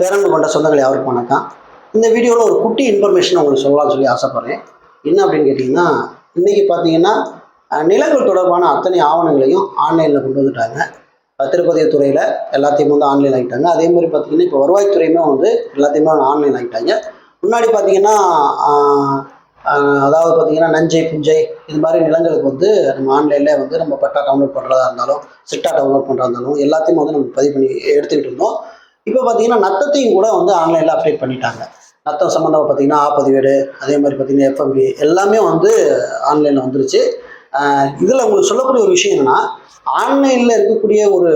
பேரன்பு கொண்ட சொந்தங்கள் யாருக்கும் வணக்கம் இந்த வீடியோவில் ஒரு குட்டி இன்ஃபர்மேஷன் உங்களுக்கு சொல்லலாம்னு சொல்லி ஆசைப்பட்றேன். என்ன அப்படின்னு கேட்டிங்கன்னா இன்றைக்கி பார்த்தீங்கன்னா நிலங்கள் தொடர்பான அத்தனை ஆவணங்களையும் ஆன்லைனில் கொண்டு வந்துட்டாங்க. திருப்பதி துறையில் எல்லாத்தையும் வந்து ஆன்லைன் ஆகிட்டாங்க அதே மாதிரி பார்த்தீங்கன்னா இப்போ வருவாய்த்துறையுமே வந்து எல்லாத்தையுமே ஆன்லைன் ஆகிட்டாங்க முன்னாடி பார்த்தீங்கன்னா அதாவது பார்த்தீங்கன்னா நஞ்சை புஞ்சை இது மாதிரி நிலங்களுக்கு வந்து நம்ம ஆன்லைனில் வந்து நம்ம பட்டா டவுன்லோட் பண்ணுறதா இருந்தாலும் சிட்டா டவுன்லோட் பண்ணுறதா இருந்தாலும் எல்லாத்தையும் வந்து நம்ம பதிவு பண்ணி எடுத்துக்கிட்டு இருந்தோம். இப்போ பார்த்தீங்கன்னா நத்தத்தையும் கூட வந்து ஆன்லைனில் அப்டேட் பண்ணிட்டாங்க. நத்தம் சம்மந்தமாக பார்த்தீங்கன்னா ஆப்பதிவேடு அதே மாதிரி பார்த்தீங்கன்னா எஃப்எம்பி எல்லாமே வந்து ஆன்லைனில் வந்துருச்சு. இதில் உங்களுக்கு சொல்லக்கூடிய ஒரு விஷயம் என்னென்னா ஆன்லைனில் இருக்கக்கூடிய ஒரு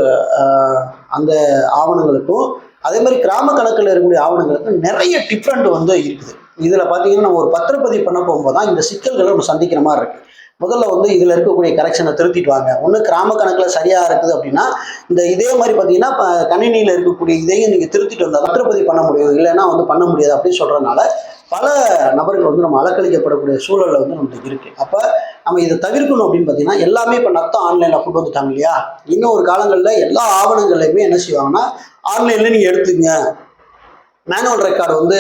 அந்த ஆவணங்களுக்கும் அதே மாதிரி கிராம கணக்கில் இருக்கக்கூடிய ஆவணங்களுக்கும் நிறைய டிஃப்ரெண்ட் வந்து இருக்குது. இதில் பார்த்தீங்கன்னா நம்ம ஒரு பத்திரப்பதிவு பண்ண போகும்போது தான் இந்த சிக்கல்களை நம்ம சந்திக்கிற மாதிரி இருக்குது முதல்ல வந்து இதில் இருக்கக்கூடிய கரெக்ஷனை திருத்திட்டு வாங்க. ஒன்று கிராம கணக்கில் சரியாக இருக்குது அப்படின்னா இந்த இதே மாதிரி பார்த்தீங்கன்னா இப்போ கணினியில் இருக்கக்கூடிய இதையும் நீங்கள் திருத்திட்டு வந்தால் பத்திரப்பதிவு பண்ண முடியும். இல்லைன்னா வந்து பண்ண முடியாது அப்படின்னு சொல்கிறதுனால பல நபர்கள் வந்து நம்ம அலக்கழிக்கப்படக்கூடிய சூழலில் வந்து நம்மளுக்கு இருக்குது அப்போ நம்ம இதை தவிர்க்கணும் அப்படின்னு பார்த்தீங்கன்னா எல்லாமே இப்போ நத்தம் ஆன்லைனில் கொண்டு வந்துட்டாங்க இல்லையா? இன்னும் ஒரு காலங்களில் எல்லா ஆவணங்களையுமே என்ன செய்வாங்கன்னா ஆன்லைனில் நீங்கள் எடுத்துங்க மேனுவல் ரெக்கார்டு வந்து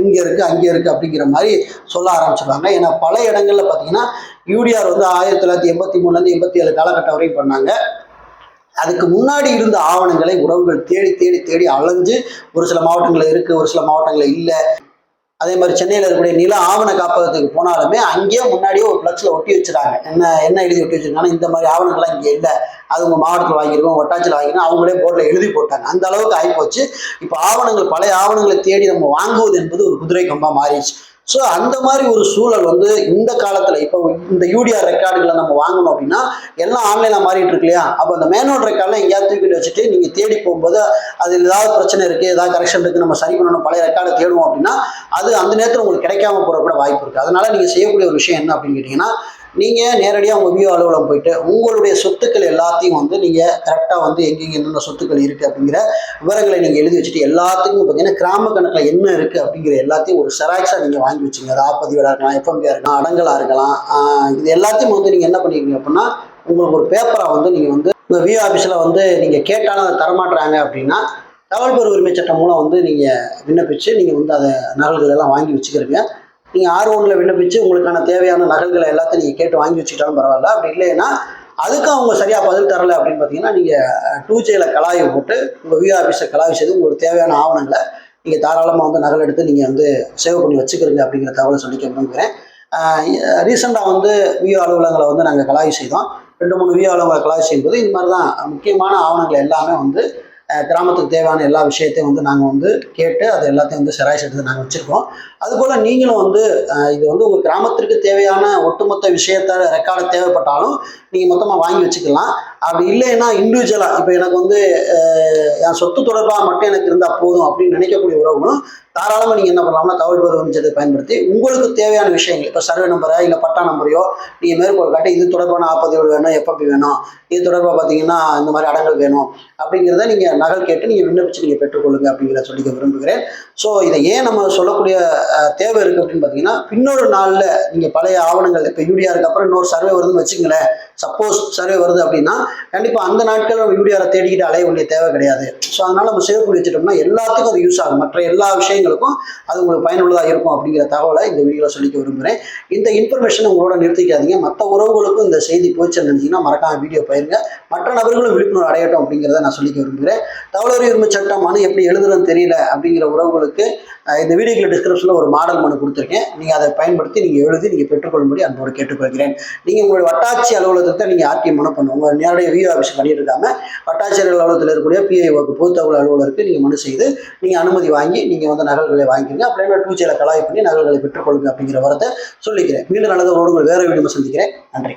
இங்கே இருக்குது அங்கே இருக்குது அப்படிங்கிற மாதிரி சொல்ல ஆரம்பிச்சிருவாங்க ஏன்னா பல இடங்களில் பார்த்தீங்கன்னா யூடிஆர் வந்து ஆயிரத்தி தொள்ளாயிரத்தி எண்பத்தி மூணுலேருந்து எண்பத்தி ஏழு காலகட்டம் வரையும் பண்ணாங்க. அதுக்கு முன்னாடி இருந்த ஆவணங்களை உறவுகள் தேடி தேடி தேடி அலைஞ்சு ஒரு சில மாவட்டங்களில் இருக்குது ஒரு சில மாவட்டங்களில் இல்லை. அதே மாதிரி சென்னையில் இருக்கக்கூடிய நில ஆவண காப்பகத்துக்கு போனாலுமே அங்கேயே முன்னாடியே ஒரு ஃப்ளக்ஸில் ஒட்டி வச்சுட்டாங்க. என்ன என்ன எழுதி ஒட்டி வச்சிருக்காங்கன்னா இந்த மாதிரி ஆவணங்கள்லாம் இங்கே இல்லை. அது உங்கள் மாவட்டத்தில் வாங்கியிருக்கோம் ஒட்டாச்சியில் வாங்கிருக்கோம் அவங்களே போர்டில் எழுதி போட்டாங்க. அந்த அளவுக்கு ஆகிப்போச்சு இப்போ ஆவணங்கள் பழைய ஆவணங்களை தேடி நம்ம வாங்குவது என்பது ஒரு குதிரை கொம்பா மாறிடுச்சு. ஸோ அந்த மாதிரி ஒரு சூழல் வந்து இந்த காலத்தில் இப்போ இந்த யூடிஆர் ரெக்கார்டுகளை நம்ம வாங்கணும் அப்படின்னா எல்லாம் ஆன்லைனில் மாறிட்டு இருக்கு இல்லையா? அப்போ அந்த மேனுவல் ரெக்கார்ட்லாம் எங்கேயாவது தூக்கிட்டு வச்சுட்டு நீங்கள் தேடி போகும்போது அதில் ஏதாவது பிரச்சனை இருக்குது ஏதாவது கரெக்ஷன் இருக்குது நம்ம சரி பண்ணணும் பழைய ரெக்கார்டை தேடுவோம் அப்படின்னா அது அந்த நேரத்தில் உங்களுக்கு கிடைக்காம போகிற கூட வாய்ப்பு இருக்குது அதனால் நீங்கள் செய்யக்கூடிய ஒரு விஷயம் என்ன அப்படின்னு கேட்டிங்கன்னா நீங்கள் நேரடியாக உங்கள் வியூ அலுவலகம் போயிட்டு உங்களுடைய சொத்துக்கள் எல்லாத்தையும் வந்து நீங்கள் கரெக்டாக வந்து எங்கெங்கே என்னென்ன சொத்துக்கள் இருக்குது அப்படிங்கிற விவரங்களை நீங்கள் எழுதி வச்சுட்டு எல்லாத்துக்கும் பார்த்தீங்கன்னா கிராம கணக்கில் என்ன இருக்குது அப்படிங்கிற எல்லாத்தையும் ஒரு செராக்ஸாக நீங்கள் வாங்கி வச்சுங்க. அது இருக்கலாம் எஃப்எம்பியாக இருக்கலாம் அடங்கலாக இருக்கலாம். இது எல்லாத்தையும் வந்து நீங்கள் என்ன பண்ணிருக்கீங்க அப்படின்னா உங்களுக்கு ஒரு பேப்பரை வந்து நீங்கள் வந்து இந்த வியூ ஆஃபீஸில் வந்து நீங்கள் கேட்டாலும் அதை தரமாட்டுறாங்க அப்படின்னா தகவல் பெறு உரிமை சட்டம் மூலம் வந்து நீங்கள் விண்ணப்பித்து நீங்கள் வந்து அதை நகல்கள் எல்லாம் வாங்கி வச்சுக்கிறீங்க. நீங்கள் ஆர் ஒன்றில் விண்ணப்பிச்சு உங்களுக்கான தேவையான நகல்களை எல்லாத்தையும் நீங்கள் கேட்டு வாங்கி வச்சுக்கிட்டாலும் பரவாயில்ல. அப்படி இல்லைன்னா அதுக்கும் அவங்க சரியாக பதில் தரலை அப்படின்னு பார்த்தீங்கன்னா நீங்கள் டூ ஜேல கலாய்வு போட்டு உங்கள் விஏ ஆஃபீஸை கலாய்வு செய்து உங்களுக்கு தேவையான ஆவணங்களை நீங்கள் தாராளமாக வந்து நகல் எடுத்து நீங்கள் வந்து சேவ் பண்ணி வச்சுக்கிறீங்க அப்படிங்கிற தகவலை சொல்லிக்க விரும்புகிறேன் ரீசெண்டாக வந்து விஓ அலுவலகங்களை வந்து நாங்கள் கலாய்வு செய்தோம். ரெண்டு மூணு விஏ அலுவலங்களை கலாய்வு செய்யும்போது இந்த மாதிரி தான் முக்கியமான ஆவணங்கள் எல்லாமே வந்து கிராமத்துக்கு தேவையான எல்லா விஷயத்தையும் வந்து நாங்கள் வந்து கேட்டு அது எல்லாத்தையும் வந்து செராய்ஸ் எடுத்து நாங்கள் வச்சுருக்கோம். அதுபோல் நீங்களும் வந்து இது வந்து உங்கள் கிராமத்திற்கு தேவையான ஒட்டுமொத்த விஷயத்த ரெக்கார்டு தேவைப்பட்டாலும் நீங்கள் மொத்தமாக வாங்கி வச்சுக்கலாம். அப்படி இல்லைன்னா இண்டிவிஜுவலாக இப்போ எனக்கு வந்து என் சொத்து தொடர்பாக மட்டும் எனக்கு இருந்தால் போதும் அப்படின்னு நினைக்கக்கூடிய உறவுகளும் தாராளமாக நீங்கள் என்ன பண்ணலாம்னா தகவல் பெறும் பயன்படுத்தி உங்களுக்கு தேவையான விஷயங்கள் இப்போ சர்வே நம்பரை இல்லை பட்டா நம்பரையோ நீங்கள் மேற்கோள் காட்டி இது தொடர்பான ஆப்பதியோடு வேணும் எப்பப்பி வேணும் இது தொடர்பாக பார்த்தீங்கன்னா இந்த மாதிரி அடங்கல் வேணும் அப்படிங்கிறத நீங்கள் நகல் கேட்டு நீங்கள் விண்ணப்பிச்சு நீங்கள் பெற்றுக்கொள்ளுங்க அப்படிங்கிறத சொல்லிக்க விரும்புகிறேன். ஸோ இதை ஏன் நம்ம சொல்லக்கூடிய தேவை இருக்குது அப்படின்னு பார்த்தீங்கன்னா இன்னொரு நாளில் நீங்கள் பழைய ஆவணங்கள் இப்போ யூடிஆருக்கு அப்புறம் இன்னொரு சர்வே வருதுன்னு வச்சுங்களேன் சப்போஸ் சர்வே வருது அப்படின்னா கண்டிப்பாக அந்த நாட்கள் நம்ம யூடிஆரை தேடிக்கிட்டு அலைய வேண்டிய தேவை கிடையாது. ஸோ அதனால் நம்ம சேவ் பண்ணி வச்சுட்டோம்னா எல்லாத்துக்கும் அது யூஸ் ஆகும். மற்ற எல்லா விஷயங்களுக்கும் அது உங்களுக்கு பயனுள்ளதாக இருக்கும் அப்படிங்கிற தகவலை இந்த வீடியோவில் சொல்லிக்க விரும்புகிறேன் இந்த இன்ஃபர்மேஷன் உங்களோட நிறுத்திக்காதீங்க. மற்ற உறவுகளுக்கும் இந்த செய்தி போச்சுன்னு மறக்காம வீடியோ பயிருங்க மற்ற நபர்களும் விழிப்புணர்வு அடையட்டும் அப்படிங்கிறத நான் சொல்லிக்க விரும்புகிறேன் தகவல் உரிமை சட்டம் மனு எப்படி எழுதுறதுன்னு தெரியல அப்படிங்கிற உறவுகளுக்கு இந்த வீடியோக்குள்ள டிஸ்கிரிப்ஷனில் ஒரு மாடல் மனு கொடுத்துருக்கேன். நீங்கள் அதை பயன்படுத்தி நீங்கள் எழுதி நீங்கள் பெற்றுக்கொள்ளும்படி அன்போடு கேட்டுக்கொள்கிறேன். நீங்கள் உங்களுடைய வட்டாட்சி அலுவலகத்தை நீங்கள் ஆர்டி மனு பண்ணுங்க உங்கள் நேரடியாக வியூ ஆஃபீஸ் பண்ணிட்டு இருக்காம வட்டாட்சியர் அலுவலகத்தில் இருக்கக்கூடிய பிஐஓக்கு பொது தகவல் அலுவலருக்கு நீங்கள் மனு செய்து நீங்கள் அனுமதி வாங்கி நீங்கள் வந்து நகல்களை வாங்கிக்கிறீங்க அப்படியே டூ ஜியில் கலாய் பண்ணி நகல்களை பெற்றுக்கொள்ளுங்க அப்படிங்கிற வரத்தை சொல்லிக்கிறேன். மீண்டும் நல்லது ஒரு வேறு வீடியோ சந்திக்கிறேன். நன்றி.